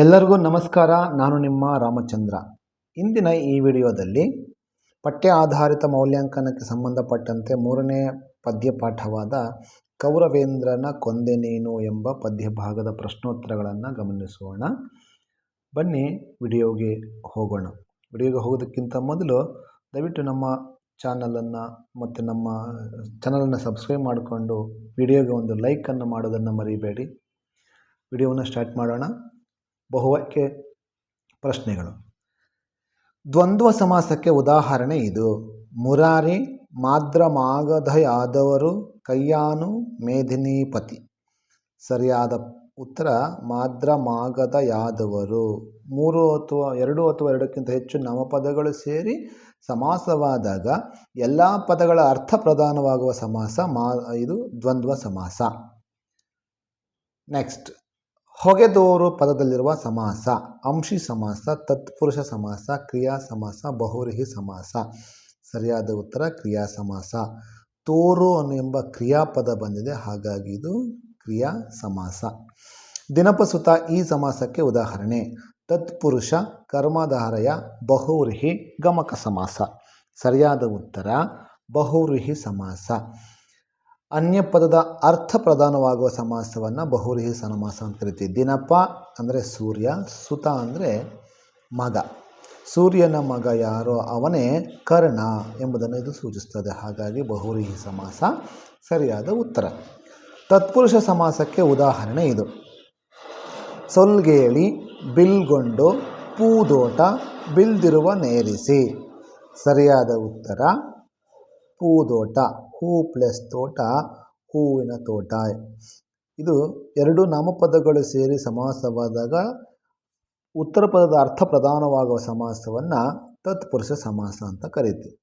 ಎಲ್ಲರಿಗೂ ನಮಸ್ಕಾರ. ನಾನು ನಿಮ್ಮ ರಾಮಚಂದ್ರ. ಇಂದಿನ ಈ ವಿಡಿಯೋದಲ್ಲಿ ಪಠ್ಯ ಆಧಾರಿತ ಮೌಲ್ಯಾಂಕನಕ್ಕೆ ಸಂಬಂಧಪಟ್ಟಂತೆ ಮೂರನೇ ಪದ್ಯಪಾಠವಾದ ಕೌರವೇಂದ್ರನ ಕೊಂದೆನೇನು ಎಂಬ ಪದ್ಯಭಾಗದ ಪ್ರಶ್ನೋತ್ತರಗಳನ್ನು ಗಮನಿಸೋಣ. ಬನ್ನಿ ವಿಡಿಯೋಗೆ ಹೋಗೋಣ. ವಿಡಿಯೋಗೆ ಹೋಗೋದಕ್ಕಿಂತ ಮೊದಲು ದಯವಿಟ್ಟು ನಮ್ಮ ಚಾನಲನ್ನು ಮತ್ತು ನಮ್ಮ ಚಾನಲನ್ನು ಸಬ್ಸ್ಕ್ರೈಬ್ ಮಾಡಿಕೊಂಡು ವಿಡಿಯೋಗೆ ಒಂದು ಲೈಕನ್ನು ಮಾಡೋದನ್ನು ಮರಿಬೇಡಿ. ವಿಡಿಯೋವನ್ನು ಸ್ಟಾರ್ಟ್ ಮಾಡೋಣ. ಬಹುವಾಕ್ಯ ಪ್ರಶ್ನೆಗಳು. ದ್ವಂದ್ವ ಸಮಾಸಕ್ಕೆ ಉದಾಹರಣೆ ಇದು. ಮುರಾರಿ ಮಾದ್ರ ಮಾಗಧಯಾದವರು ಕಯ್ಯಾನು ಮೇಧಿನೀಪತಿ. ಸರಿಯಾದ ಉತ್ತರ ಮಾದ್ರ ಮಾಗದ ಯಾದವರು ಮೂರು ಅಥವಾ ಎರಡು ಅಥವಾ ಎರಡಕ್ಕಿಂತ ಹೆಚ್ಚು ನಾಮಪದಗಳು ಸೇರಿ ಸಮಾಸವಾದಾಗ ಎಲ್ಲ ಪದಗಳ ಅರ್ಥ ಪ್ರಧಾನವಾಗುವ ಸಮಾಸ ಮಾ, ಇದು ದ್ವಂದ್ವ ಸಮಾಸ. ನೆಕ್ಸ್ಟ್. ಹೊಗೆದೋರು ಪದದಲ್ಲಿರುವ ಸಮಾಸ, ಅಂಶಿ ಸಮಾಸ, ತತ್ಪುರುಷ ಸಮಾಸ, ಕ್ರಿಯಾ ಸಮಾಸ, ಬಹುರಿಹಿ ಸಮಾಸ. ಸರಿಯಾದ ಉತ್ತರ ಕ್ರಿಯಾ ಸಮಾಸ. ತೋರು ಎಂಬ ಕ್ರಿಯಾಪದ ಬಂದಿದೆ, ಹಾಗಾಗಿ ಇದು ಕ್ರಿಯಾ ಸಮಾಸ. ದಿನಪಸುತ ಈ ಸಮಾಸಕ್ಕೆ ಉದಾಹರಣೆ. ತತ್ಪುರುಷ, ಕರ್ಮಧಾರಯ, ಬಹುರಿಹಿ, ಗಮಕ ಸಮಾಸ. ಸರಿಯಾದ ಉತ್ತರ, ಬಹುರಿಹಿ ಸಮಾಸ. ಅನ್ಯ ಪದದ ಅರ್ಥ ಪ್ರಧಾನವಾಗುವ ಸಮಾಸವನ್ನು ಬಹುರೀಹಿ ಸಮಾಸ ಅಂತ ಕರಿತೀವಿ. ದಿನಪ ಅಂದರೆ ಸೂರ್ಯ, ಸುತ ಅಂದರೆ ಮಗ. ಸೂರ್ಯನ ಮಗ ಯಾರೋ ಅವನೇ ಕರ್ಣ ಎಂಬುದನ್ನು ಇದು ಸೂಚಿಸ್ತದೆ. ಹಾಗಾಗಿ ಬಹುರೀಹಿ ಸಮಾಸ ಸರಿಯಾದ ಉತ್ತರ. ತತ್ಪುರುಷ ಸಮಾಸಕ್ಕೆ ಉದಾಹರಣೆ ಇದು. ಸೊಲ್ಗೇಳಿ, ಬಿಲ್ಗೊಂಡು, ಪೂದೋಟ, ಬಿಲ್ದಿರುವ ನೇರಿಸಿ. ಸರಿಯಾದ ಉತ್ತರ, ಪೂದೋಟ. ಹೂ ಪ್ಲಸ್ ತೋಟ, ಹೂವಿನ ತೋಟ. ಇದು ಎರಡು ನಾಮಪದಗಳು ಸೇರಿ ಸಮಾಸವಾದಾಗ ಉತ್ತರ ಪದದ ಅರ್ಥ ಪ್ರಧಾನವಾಗುವ ಸಮಾಸವನ್ನು ತತ್ಪುರುಷ ಸಮಾಸ ಅಂತ ಕರೀತೀವಿ.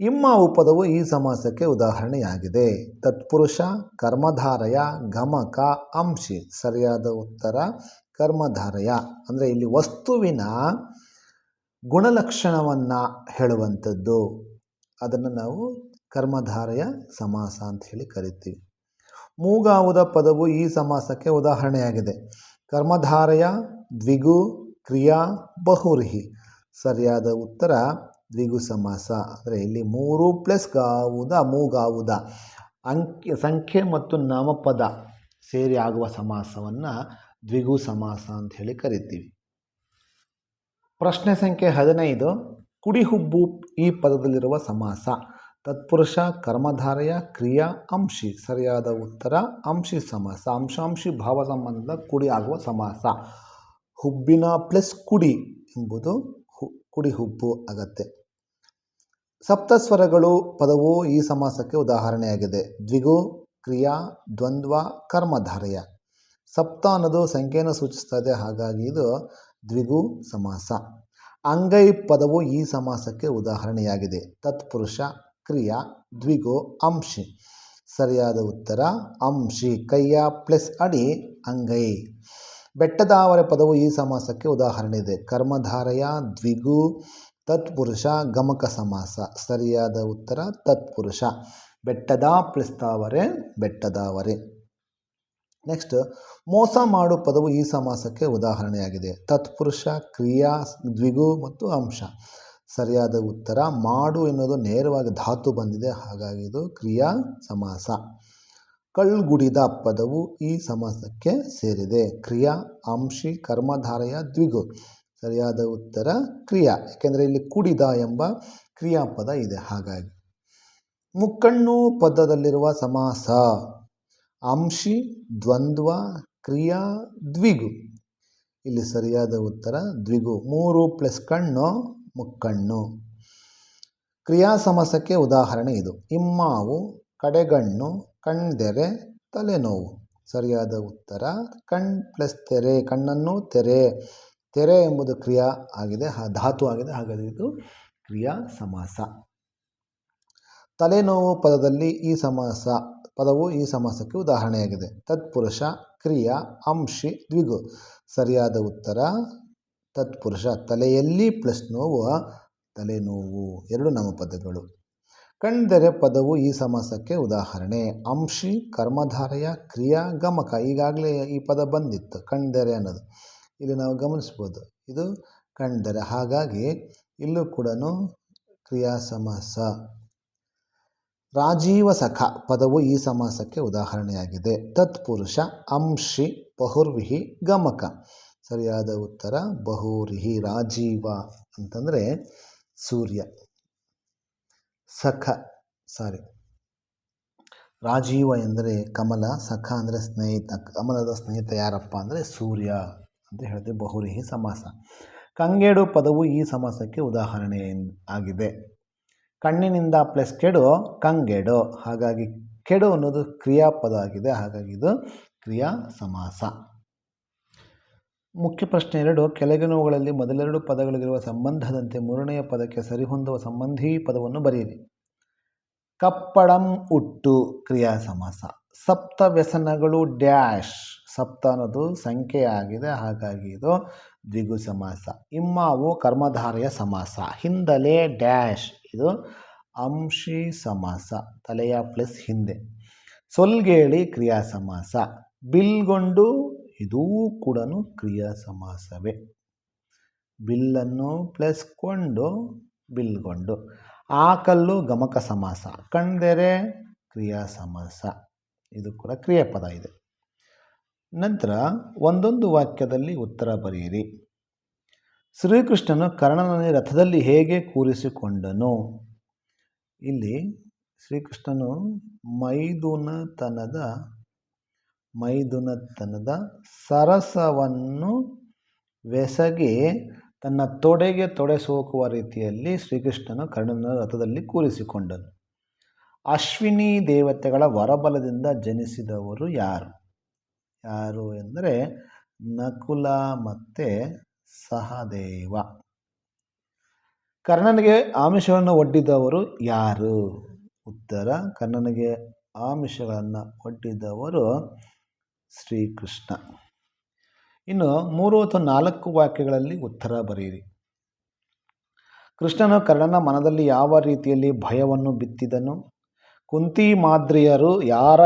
ಇಮ್ಮ ಉಪದವು ಈ ಸಮಾಸಕ್ಕೆ ಉದಾಹರಣೆಯಾಗಿದೆ. ತತ್ಪುರುಷ, ಕರ್ಮಧಾರಯ, ಗಮಕ, ಅಂಶಿ. ಸರಿಯಾದ ಉತ್ತರ, ಕರ್ಮಧಾರಯ. ಅಂದರೆ ಇಲ್ಲಿ ವಸ್ತುವಿನ ಗುಣಲಕ್ಷಣವನ್ನು ಹೇಳುವಂಥದ್ದು. ಅದನ್ನು ನಾವು ಕರ್ಮಧಾರಯ ಸಮಾಸ ಅಂತ ಹೇಳಿ ಕರಿತೀವಿ. ಮೂಗಾವುದ ಪದವು ಈ ಸಮಾಸಕ್ಕೆ ಉದಾಹರಣೆಯಾಗಿದೆ. ಕರ್ಮಧಾರಯ, ದ್ವಿಗು, ಕ್ರಿಯಾ, ಬಹುರಿಹಿ. ಸರಿಯಾದ ಉತ್ತರ ದ್ವಿಗು ಸಮಾಸ. ಅಂದರೆ ಇಲ್ಲಿ ಮೂರು ಪ್ಲಸ್ ಗಾವುದ, ಮೂಗಾವುದ. ಅಂಕೆ ಸಂಖ್ಯೆ ಮತ್ತು ನಾಮಪದ ಸೇರಿ ಆಗುವ ಸಮಾಸವನ್ನು ದ್ವಿಗು ಸಮಾಸ ಅಂತ ಹೇಳಿ ಕರಿತೀವಿ. ಪ್ರಶ್ನೆ ಸಂಖ್ಯೆ ಹದಿನೈದು. ಕುಡಿಹುಬ್ಬು ಈ ಪದದಲ್ಲಿರುವ ಸಮಾಸ. ತತ್ಪುರುಷ, ಕರ್ಮಧಾರೆಯ, ಕ್ರಿಯಾ, ಅಂಶಿ. ಸರಿಯಾದ ಉತ್ತರ, ಅಂಶಿ ಸಮಾಸ. ಅಂಶಾಂಶಿ ಭಾವ ಸಂಬಂಧದ ಕುಡಿ ಆಗುವ ಸಮಾಸ. ಹುಬ್ಬಿನ ಪ್ಲಸ್ ಕುಡಿ ಎಂಬುದು ಹು, ಕುಡಿ ಹುಬ್ಬು ಆಗತ್ತೆ ಸಪ್ತಸ್ವರಗಳು ಪದವು ಈ ಸಮಾಸಕ್ಕೆ ಉದಾಹರಣೆಯಾಗಿದೆ. ದ್ವಿಗು, ಕ್ರಿಯಾ, ದ್ವಂದ್ವ, ಕರ್ಮಧಾರೆಯ. ಸಪ್ತ ಅನ್ನೋದು ಸಂಖ್ಯೆಯನ್ನು ಸೂಚಿಸ್ತದೆ, ಹಾಗಾಗಿ ಇದು ದ್ವಿಗು ಸಮಾಸ. ಅಂಗೈ ಪದವು ಈ ಸಮಾಸಕ್ಕೆ ಉದಾಹರಣೆಯಾಗಿದೆ. ತತ್ಪುರುಷ ಕ್ರಿಯಾ ದ್ವಿಗೋ ಅಂಶಿ. ಸರಿಯಾದ ಉತ್ತರ, ಅಂಶಿ. ಕೈಯ ಪ್ಲಸ್ ಅಡಿ ಅಂಗೈ. ಬೆಟ್ಟದಾವರೆ ಪದವು ಈ ಸಮಾಸಕ್ಕೆ ಉದಾಹರಣೆ ಇದೆ ಕರ್ಮಧಾರಯ, ದ್ವಿಗು, ತತ್ಪುರುಷ, ಗಮಕ ಸಮಾಸ. ಸರಿಯಾದ ಉತ್ತರ, ತತ್ಪುರುಷ. ಬೆಟ್ಟದ ಪ್ಲಸ್ ತಾವರೆ ಬೆಟ್ಟದಾವರೆ ನೆಕ್ಸ್ಟ್, ಮೋಸ ಮಾಡು ಪದವು ಈ ಸಮಾಸಕ್ಕೆ ಉದಾಹರಣೆಯಾಗಿದೆ. ತತ್ಪುರುಷ, ಕ್ರಿಯಾ, ದ್ವಿಗು ಮತ್ತು ಅಂಶ. ಸರಿಯಾದ ಉತ್ತರ ಮಾಡು ಎನ್ನುವುದು ನೇರವಾಗಿ ಧಾತು ಬಂದಿದೆ. ಹಾಗಾಗಿ ಇದು ಕ್ರಿಯಾ ಸಮಾಸ. ಕಳ್ಗುಡಿದ ಪದವು ಈ ಸಮಾಸಕ್ಕೆ ಸೇರಿದೆ. ಕ್ರಿಯಾ, ಅಂಶಿ, ಕರ್ಮಧಾರೆಯ, ದ್ವಿಗು. ಸರಿಯಾದ ಉತ್ತರ ಕ್ರಿಯಾ. ಯಾಕೆಂದರೆ ಇಲ್ಲಿ ಕುಡಿದ ಎಂಬ ಕ್ರಿಯಾಪದ ಇದೆ. ಹಾಗಾಗಿ ಮುಕ್ಕಣ್ಣು ಪದದಲ್ಲಿರುವ ಸಮಾಸ. ಅಂಶಿ, ದ್ವಂದ್ವ, ಕ್ರಿಯಾ, ದ್ವಿಗು. ಇಲ್ಲಿ ಸರಿಯಾದ ಉತ್ತರ ದ್ವಿಗು. ಮೂರು ಪ್ಲಸ್ ಕಣ್ಣು ಮುಕ್ಕಣ್ಣು. ಕ್ರಿಯಾ ಸಮಸಕ್ಕೆ ಉದಾಹರಣೆ ಇದು. ಇಮ್ಮಾವು, ಕಡೆಗಣ್ಣು, ಕಣ್ದೆರೆ, ತಲೆನೋವು. ಸರಿಯಾದ ಉತ್ತರ, ಕಣ್ ಪ್ಲಸ್ ತೆರೆ, ಕಣ್ಣನ್ನು ತೆರೆ. ತೆರೆ ಎಂಬುದು ಕ್ರಿಯಾ ಆಗಿದೆ ಧಾತು ಆಗಿದೆ, ಹಾಗಾದರೆ ಇದು ಕ್ರಿಯಾ ಸಮಾಸ. ತಲೆನೋವು ಪದದಲ್ಲಿ ಈ ಸಮಾಸ, ಪದವು ಈ ಸಮಾಸಕ್ಕೆ ಉದಾಹರಣೆಯಾಗಿದೆ. ತತ್ಪುರುಷ, ಕ್ರಿಯಾ, ಅಂಶಿ, ದ್ವಿಗು. ಸರಿಯಾದ ಉತ್ತರ ತತ್ಪುರುಷ ತಲೆಯಲ್ಲಿ ಪ್ಲಸ್ ನೋವು, ತಲೆನೋವು, ಎರಡು ನಮ್ಮ ಪದಗಳು ಕಣ್ದೆರೆ ಪದವು ಈ ಸಮಾಸಕ್ಕೆ ಉದಾಹರಣೆ. ಅಂಶಿ, ಕರ್ಮಧಾರಯ, ಕ್ರಿಯಾ, ಗಮಕ. ಈಗಾಗಲೇ ಈ ಪದ ಬಂದಿತ್ತು. ಕಣ್ದೆರೆ ಅನ್ನೋದು. ಇಲ್ಲಿ ನಾವು ಗಮನಿಸ್ಬೋದು. ಇದು ಕಂಡರೆ. ಹಾಗಾಗಿ ಇಲ್ಲೂ ಕೂಡ ಕ್ರಿಯಾ ಸಮಾಸ. ರಾಜೀವ ಸಖ ಪದವು ಈ ಸಮಾಸಕ್ಕೆ ಉದಾಹರಣೆಯಾಗಿದೆ. ತತ್ಪುರುಷ, ಅಂಶಿ, ಬಹುರ್ವಿಹಿ, ಗಮಕ. ಸರಿಯಾದ ಉತ್ತರ ಬಹುರಿಹಿ ರಾಜೀವ ಅಂತಂದರೆ ಸೂರ್ಯ. ಸಖ ಸಾರಿ ರಾಜೀವ ಎಂದರೆ ಕಮಲ, ಸಖ ಅಂದರೆ ಸ್ನೇಹಿತ, ಕಮಲದ ಸ್ನೇಹಿತ ಯಾರಪ್ಪ ಅಂದರೆ ಸೂರ್ಯ ಅಂತ ಹೇಳಿದೆ ಬಹುರಿಹಿ ಸಮಾಸ. ಕಂಗೇಡು ಪದವು ಈ ಸಮಾಸಕ್ಕೆ ಉದಾಹರಣೆ ಆಗಿದೆ. ಕಣ್ಣಿನಿಂದ ಪ್ಲಸ್ ಕೆಡು, ಕಂಗೆಡು. ಹಾಗಾಗಿ ಕೆಡು ಅನ್ನೋದು ಕ್ರಿಯಾಪದ ಆಗಿದೆ, ಹಾಗಾಗಿ ಇದು ಕ್ರಿಯಾ ಸಮಾಸ ಮುಖ್ಯ ಪ್ರಶ್ನೆ ಎರಡು, ಕೆಳಗಿನವುಗಳಲ್ಲಿ ಮೊದಲೆರಡು ಪದಗಳಿಗಿರುವ ಸಂಬಂಧದಂತೆ ಮೂರನೆಯ ಪದಕ್ಕೆ ಸರಿಹೊಂದುವ ಸಂಬಂಧಿ ಪದವನ್ನು ಬರೆಯಿರಿ. ಕಪ್ಪಡಂ ಉಟ್ಟು ಕ್ರಿಯಾ ಸಮಾಸ. ಸಪ್ತ ವ್ಯಸನಗಳು ಡ್ಯಾಶ್. ಸಪ್ತ ಅನ್ನೋದು ಸಂಖ್ಯೆಯಾಗಿದೆ, ಹಾಗಾಗಿ ಇದು ದ್ವಿಗು ಸಮಾಸ. ಇಮ್ಮಾವು ಕರ್ಮಧಾರೆಯ ಸಮಾಸ. ಹಿಂದಲೆ ಡ್ಯಾಶ್, ಇದು ಅಂಶಿ ಸಮಾಸ. ತಲೆಯ ಪ್ಲಸ್ ಹಿಂದೆ. ಸೊಲ್ಗೇಳಿ ಕ್ರಿಯಾ ಸಮಾಸ. ಬಿಲ್ಗೊಂಡು ಇದೂ ಕೂಡ ಕ್ರಿಯಾ ಸಮಾಸವೇ ಬಿಲ್ಲನ್ನು ಪ್ಲಸ್ ಕೊಂಡು ಬಿಲ್ಗೊಂಡು. ಆಕಲ್ಲು ಗಮಕ ಸಮಾಸ. ಕಣ್ದೆರೆ ಕ್ರಿಯಾ ಸಮಾಸ ಇದು ಕೂಡ ಕ್ರಿಯಾಪದ ಇದೆ. ನಂತರ ಒಂದೊಂದು ವಾಕ್ಯದಲ್ಲಿ ಉತ್ತರ ಬರೆಯಿರಿ. ಶ್ರೀಕೃಷ್ಣನು ಕರ್ಣನನ್ನು ರಥದಲ್ಲಿ ಹೇಗೆ ಕೂರಿಸಿಕೊಂಡನು? ಇಲ್ಲಿ ಶ್ರೀಕೃಷ್ಣನು ಮೈದುನತನದ ಮೈದುನತನದ ಸರಸವನ್ನು ಬೆಸಗಿ ತನ್ನ ತೊಡೆಗೆ ತೊಡೆ ಸೋಕುವ ರೀತಿಯಲ್ಲಿ ಶ್ರೀಕೃಷ್ಣನು ಕರ್ಣನ ರಥದಲ್ಲಿ ಕೂರಿಸಿಕೊಂಡನು. ಅಶ್ವಿನಿ ದೇವತೆಗಳ ವರಬಲದಿಂದ ಜನಿಸಿದವರು ಯಾರು? ಯಾರು ಎಂದರೆ ನಕುಲ ಮತ್ತು ಸಹದೇವ. ಕರ್ಣನಿಗೆ ಆಮಿಷವನ್ನು ಒಡ್ಡಿದವರು ಯಾರು? ಉತ್ತರ, ಕರ್ಣನಿಗೆ ಆಮಿಷಗಳನ್ನು ಒಡ್ಡಿದವರು ಶ್ರೀಕೃಷ್ಣ. ಇನ್ನು ಮೂರು ಅಥವಾ ನಾಲ್ಕು ವಾಕ್ಯಗಳಲ್ಲಿ ಉತ್ತರ ಬರೆಯಿರಿ. ಕೃಷ್ಣನು ಕರ್ಣನ ಮನದಲ್ಲಿ ಯಾವ ರೀತಿಯಲ್ಲಿ ಭಯವನ್ನು ಬಿತ್ತಿದನು? ಕುಂತಿ ಮಾದ್ರಿಯರು ಯಾರ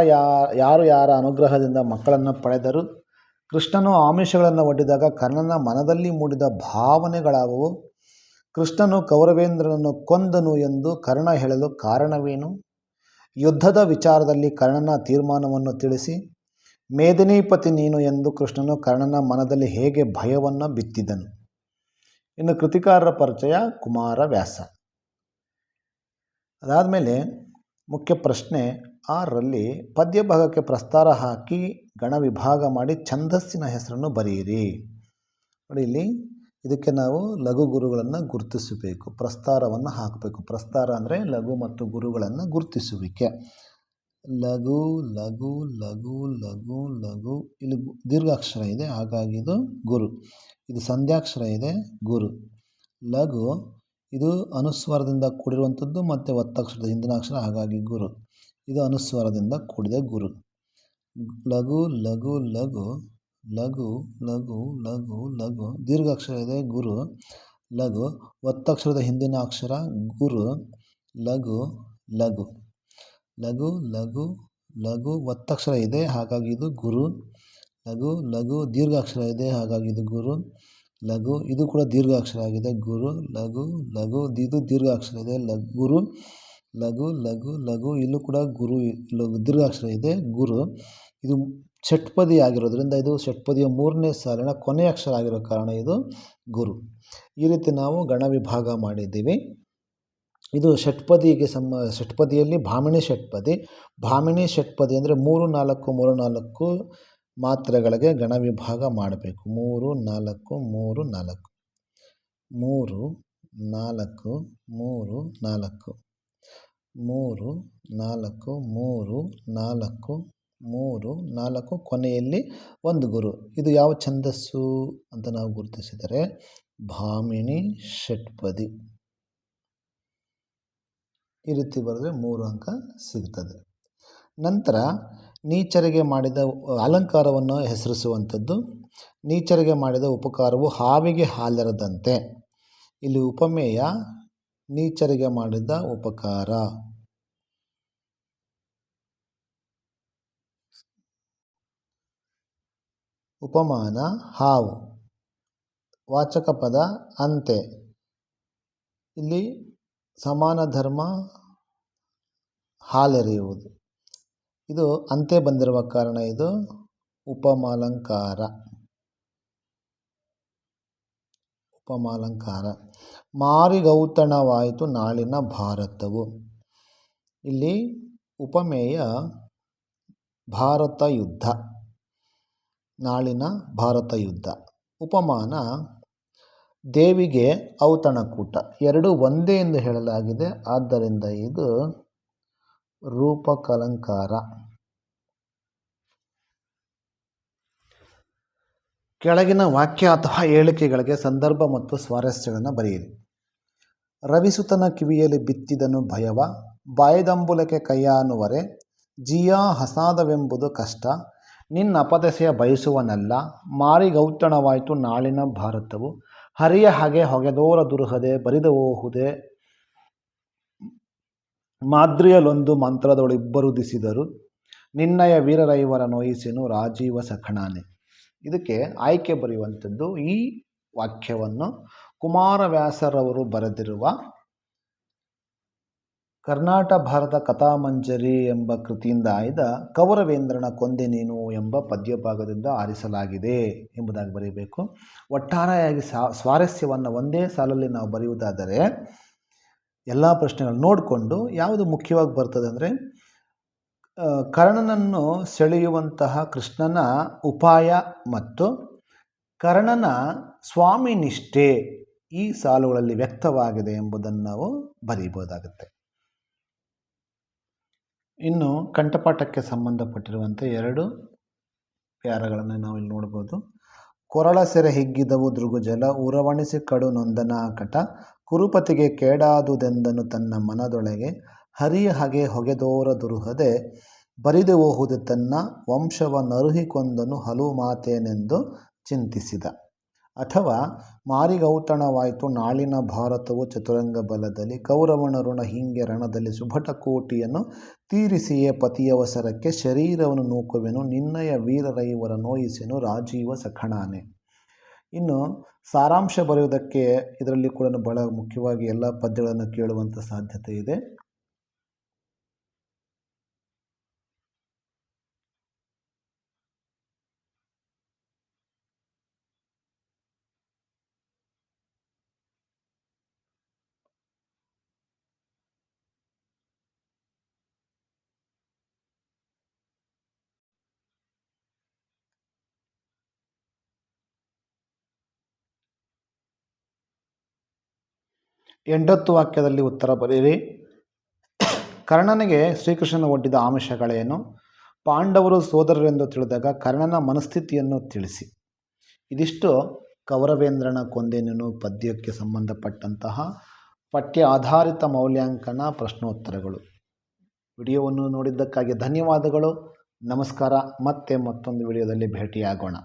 ಯಾರು ಯಾರ ಅನುಗ್ರಹದಿಂದ ಮಕ್ಕಳನ್ನು ಪಡೆದರು? ಕೃಷ್ಣನು ಆಮಿಷಗಳನ್ನು ಒಡ್ಡಿದಾಗ ಕರ್ಣನ ಮನದಲ್ಲಿ ಮೂಡಿದ ಭಾವನೆಗಳಾವುವು? ಕೃಷ್ಣನು ಕೌರವೇಂದ್ರನನ್ನು ಕೊಂದನು ಎಂದು ಕರ್ಣ ಹೇಳಲು ಕಾರಣವೇನು? ಯುದ್ಧದ ವಿಚಾರದಲ್ಲಿ ಕರ್ಣನ ತೀರ್ಮಾನವನ್ನು ತಿಳಿಸಿ. ಮೇದಿನೀಪತಿ ನೀನು ಎಂದು ಕೃಷ್ಣನು ಕರ್ಣನ ಮನದಲ್ಲಿ ಹೇಗೆ ಭಯವನ್ನು ಬಿತ್ತಿದನು. ಇನ್ನು ಕೃತಿಕಾರರ ಪರಿಚಯ ಕುಮಾರ ವ್ಯಾಸ. ಅದಾದಮೇಲೆ ಮುಖ್ಯ ಪ್ರಶ್ನೆ ಆರರಲ್ಲಿ ಪದ್ಯ ಭಾಗಕ್ಕೆ ಪ್ರಸ್ತಾರ ಹಾಕಿ ಗಣ ವಿಭಾಗ ಮಾಡಿ ಛಂದಸ್ಸಿನ ಹೆಸರನ್ನು ಬರೆಯಿರಿ. ನೋಡಿ ಇಲ್ಲಿ ಇದಕ್ಕೆ ನಾವು ಲಘು ಗುರುಗಳನ್ನು ಗುರುತಿಸಬೇಕು, ಪ್ರಸ್ತಾರವನ್ನು ಹಾಕಬೇಕು. ಪ್ರಸ್ತಾರ ಅಂದರೆ ಲಘು ಮತ್ತು ಗುರುಗಳನ್ನು ಗುರುತಿಸುವಿಕೆ. ಲಘು ಲಘು ಲಘು ಲಘು ಲಘು. ಇಲ್ಲಿ ದೀರ್ಘಾಕ್ಷರ ಇದೆ, ಹಾಗಾಗಿ ಇದು ಗುರು. ಇದು ಸಂಧ್ಯಾಕ್ಷರ ಇದೆ, ಗುರು. ಲಘು, ಇದು ಅನುಸ್ವರದಿಂದ ಕೂಡಿರುವಂಥದ್ದು ಮತ್ತು ಒತ್ತಕ್ಷರದ ಹಿಂದಿನ ಅಕ್ಷರ ಹಾಗಾಗಿ ಗುರು. ಇದು ಅನುಸ್ವರದಿಂದ ಕೂಡಿದೆ ಗುರು. ಲಘು ಲಘು ಲಘು ಲಘು ಲಘು ಲಘು ಲಘು. ದೀರ್ಘಾಕ್ಷರ ಇದೆ, ಗುರು. ಲಘು, ಒತ್ತಕ್ಷರದ ಹಿಂದಿನ ಅಕ್ಷರ ಗುರು. ಲಘು ಲಘು. ಲಘು ಲಘು ಲಘು ಒತ್ತಕ್ಷರ ಇದೆ, ಹಾಗಾಗಿ ಇದು ಗುರು. ಲಘು ಲಘು ದೀರ್ಘಾಕ್ಷರ ಇದೆ, ಹಾಗಾಗಿ ಇದು ಗುರು. ಲಘು, ಇದು ಕೂಡ ದೀರ್ಘಾಕ್ಷರ ಆಗಿದೆ, ಗುರು. ಲಘು ಲಘು, ಇದು ದೀರ್ಘಾಕ್ಷರ ಇದೆ ಲಘು ಗುರು. ಲಘು ಲಘು ಲಘು, ಇಲ್ಲೂ ಕೂಡ ಗುರು ಲಘು ದೀರ್ಘಾಕ್ಷರ ಇದೆ, ಗುರು. ಇದು ಷಟ್ಪದಿ ಆಗಿರೋದ್ರಿಂದ ಇದು ಷಟ್ಪದಿಯ ಮೂರನೇ ಸಾಲಿನ ಕೊನೆಯ ಅಕ್ಷರ ಆಗಿರೋ ಕಾರಣ ಇದು ಗುರು. ಈ ರೀತಿ ನಾವು ಗಣ ವಿಭಾಗ ಮಾಡಿದ್ದೀವಿ. ಇದು ಷಟ್ಪದಿಗೆ ಸಮ, ಷಟ್ಪದಿಯಲ್ಲಿ ಭಾಮಿನಿ ಷಟ್ಪದಿ. ಭಾಮಿನಿ ಷಟ್ಪದಿ ಅಂದರೆ ಮೂರು, ನಾಲ್ಕು ಮೂರು, ನಾಲ್ಕು ಮಾತ್ರೆಗಳಿಗೆ ಗಣ ವಿಭಾಗ ಮಾಡಬೇಕು. ಮೂರು, ನಾಲ್ಕು ಮೂರು ನಾಲ್ಕು. ಮೂರು ನಾಲ್ಕು ಮೂರು ನಾಲ್ಕು. ಮೂರು ನಾಲ್ಕು ಮೂರು ನಾಲ್ಕು ಮೂರು, ನಾಲ್ಕು ಕೊನೆಯಲ್ಲಿ ಒಂದು ಗುರು. ಇದು ಯಾವ ಛಂದಸ್ಸು ಅಂತ ನಾವು ಗುರುತಿಸಿದರೆ ಭಾಮಿನಿ ಷಟ್ಪದಿ. ಈ ರೀತಿ ಬರೆದ್ರೆ ಮೂರು ಅಂಕ ಸಿಗ್ತದೆ. ನಂತರ ನೀಚರಿಗೆ ಮಾಡಿದ ಅಲಂಕಾರವನ್ನು ಹೆಸರಿಸುವಂಥದ್ದು. ನೀಚರಿಗೆ ಮಾಡಿದ ಉಪಕಾರವು ಹಾವಿಗೆ ಹಾಲೆರದಂತೆ. ಇಲ್ಲಿ ಉಪಮೇಯ, ನೀಚರಿಗೆ ಮಾಡಿದ ಉಪಕಾರ. ಉಪಮಾನ, ಹಾವು. ವಾಚಕ ಪದ, ಅಂತೆ. ಇಲ್ಲಿ ಸಮಾನ ಧರ್ಮ ಹಾಲೆರೆಯುವುದು. ಇದು ಅಂತೆ ಬಂದಿರುವ ಕಾರಣ ಇದು ಉಪಮಾಲಂಕಾರ. ಉಪಮಾಲಂಕಾರ. ಮಾರಿಗೌತಣವಾಯಿತು ನಾಳಿನ ಭಾರತವು. ಇಲ್ಲಿ ಉಪಮೇಯ ಭಾರತ ಯುದ್ಧ. ನಾಳಿನ ಭಾರತ ಯುದ್ಧ. ಉಪಮಾನ ದೇವಿಗೆ ಔತಣಕೂಟ. ಎರಡು ಒಂದೇ ಎಂದು ಹೇಳಲಾಗಿದೆ. ಆದ್ದರಿಂದ ಇದು ರೂಪಕಲಂಕಾರ. ಕೆಳಗಿನ ವಾಕ್ಯ ಅಥವಾ ಹೇಳಿಕೆಗಳಿಗೆ ಸಂದರ್ಭ ಮತ್ತು ಸ್ವಾರಸ್ಯಗಳನ್ನು ಬರೆಯಿರಿ. ರವಿಸುತನ ಕಿವಿಯಲ್ಲಿ ಬಿತ್ತಿದನು ಭಯವ, ಬಾಯದಂಬುಲಕ್ಕೆ ಕೈಯಾನುವರೆ, ಜಿಯಾ ಹಸಾದವೆಂಬುದು ಕಷ್ಟ, ನಿನ್ನ ಅಪದಸೆಯ ಬಯಸುವನಲ್ಲ ಮಾರಿಗೌತಣವಾಯಿತು ನಾಳಿನ ಭಾರತವು ಹರಿಯ ಹಾಗೆ ಹೊಗೆದೋರ ದುರುಹದೆ ಬರಿದ ಓಹುದೆ. ಮಾದ್ರಿಯಲೊಂದು ಮಂತ್ರದೊಳಿಬ್ಬರು ದಿಸಿದರು. ನಿನ್ನಯ ವೀರರೈವರ ನೋಯಿಸಿನು ರಾಜೀವ ಸಖಣಾನೆ. ಇದಕ್ಕೆ ಆಯ್ಕೆ ಬರೆಯುವಂಥದ್ದು ಈ ವಾಕ್ಯವನ್ನು ಕುಮಾರವ್ಯಾಸರವರು ಬರೆದಿರುವ ಕರ್ನಾಟ ಭಾರತ ಕಥಾಮಂಜರಿ ಎಂಬ ಕೃತಿಯಿಂದ ಆಯ್ದ ಕೌರವೇಂದ್ರನ ಕೊಂದೆ ನೀನು ಎಂಬ ಪದ್ಯಭಾಗದಿಂದ ಆರಿಸಲಾಗಿದೆ ಎಂಬುದಾಗಿ ಬರೀಬೇಕು ಒಟ್ಟಾರೆಯಾಗಿ ಸ್ವಾರಸ್ಯವನ್ನು ಒಂದೇ ಸಾಲಲ್ಲಿ ನಾವು ಬರೆಯುವುದಾದರೆ ಎಲ್ಲ ಪ್ರಶ್ನೆಗಳು ನೋಡಿಕೊಂಡು ಯಾವುದು ಮುಖ್ಯವಾಗಿ ಬರ್ತದೆ ಅಂದರೆ ಕರ್ಣನನ್ನು ಸೆಳೆಯುವಂತಹ ಕೃಷ್ಣನ ಉಪಾಯ ಮತ್ತು ಕರ್ಣನ ಸ್ವಾಮಿ ನಿಷ್ಠೆ ಈ ಸಾಲುಗಳಲ್ಲಿ ವ್ಯಕ್ತವಾಗಿದೆ ಎಂಬುದನ್ನು ನಾವು ಬರೀಬೋದಾಗುತ್ತೆ ಇನ್ನು ಕಂಠಪಾಠಕ್ಕೆ ಸಂಬಂಧಪಟ್ಟಿರುವಂಥ ಎರಡು ಪ್ಯಾರಗಳನ್ನು ನಾವು ಇಲ್ಲಿ ನೋಡ್ಬೋದು. ಕೊರಳ ಸೆರೆ ಹಿಗ್ಗಿದವು ದೃಗುಜಲ, ಉರವಣಿಸಿ ಕಡು ನೊಂದನ ಕಟ, ಕುರುಪತಿಗೆ ಕೇಡಾದುದೆಂದನು ತನ್ನ ಮನದೊಳಗೆ, ಹರಿಯ ಹಗೆ ಹೊಗೆದೋರ ದುರುಹದೆ, ಬರಿದು ಹೋಗುವುದು ತನ್ನ ವಂಶವ ನರುಹಿಕೊಂದನು ಹಲವು ಮಾತೇನೆಂದು ಚಿಂತಿಸಿದ. ಅಥವಾ ಮಾರಿಗೌತಣವಾಯಿತು, ನಾಳಿನ ಭಾರತವು ಚತುರಂಗ ಬಲದಲ್ಲಿ ಕೌರವನ ಋಣ ಹಿಂಗೆ ರಣದಲ್ಲಿ ಸುಭಟ ಕೋಟಿಯನ್ನು ತೀರಿಸಿಯೇ ಪತಿಯವಸರಕ್ಕೆ ಶರೀರವನ್ನು ನೂಕುವೆನು, ನಿನ್ನಯ ವೀರರೈವರ ನೋಯಿಸೆನು, ರಾಜೀವ ಸಖಣಾನೆ. ಇನ್ನು ಸಾರಾಂಶ ಬರೆಯುವುದಕ್ಕೆ ಇದರಲ್ಲಿ ಕೂಡ ಬಹಳ ಮುಖ್ಯವಾಗಿ ಎಲ್ಲ ಪದ್ಯಗಳನ್ನು ಕೇಳುವಂಥ ಸಾಧ್ಯತೆ ಇದೆ. ಎಂಟತ್ತು ವಾಕ್ಯದಲ್ಲಿ ಉತ್ತರ ಬರೆಯಿರಿ. ಕರ್ಣನಿಗೆ ಶ್ರೀಕೃಷ್ಣನ ಒಡ್ಡಿದ ಆಮಿಷಗಳೇನು? ಪಾಂಡವರು ಸೋದರರೆಂದು ತಿಳಿದಾಗ ಕರ್ಣನ ಮನಸ್ಥಿತಿಯನ್ನು ತಿಳಿಸಿ. ಇದಿಷ್ಟು ಕೌರವೇಂದ್ರನ ಕೊಂದೇನೇನು ಪದ್ಯಕ್ಕೆ ಸಂಬಂಧಪಟ್ಟಂತಹ ಪಠ್ಯ ಆಧಾರಿತ ಮೌಲ್ಯಾಂಕನ ಪ್ರಶ್ನೋತ್ತರಗಳು. ವಿಡಿಯೋವನ್ನು ನೋಡಿದ್ದಕ್ಕಾಗಿ ಧನ್ಯವಾದಗಳು. ನಮಸ್ಕಾರ. ಮತ್ತೆ ಮತ್ತೊಂದು ವಿಡಿಯೋದಲ್ಲಿ ಭೇಟಿಯಾಗೋಣ.